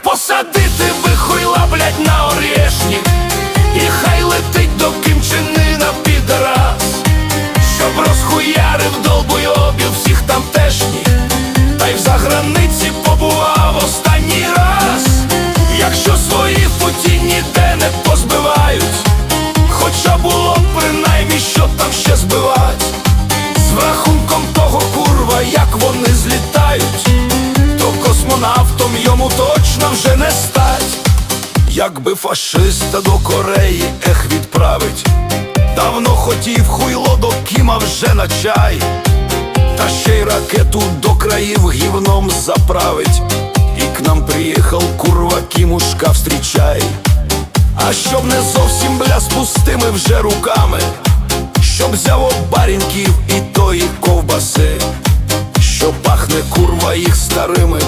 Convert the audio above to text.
Ех, посадити би хуйла, блять, на орешник І хай летить до кимчинина підраз Щоб розхуярив долбойобів всіх тамтешніх. Та й в заграниці космонавтом йому точно вже не стать. Якби фашиста до Кореї ех відправить. Давно хотів хуйло до Кіма вже на чай. Та ще й ракету до країв гівном заправить. І к нам приїхав курва Кімушка встрічай. А щоб не зовсім бля з пустими вже руками. Щоб взяв от барінків і тої ковбаси. Що пахне курва їх старими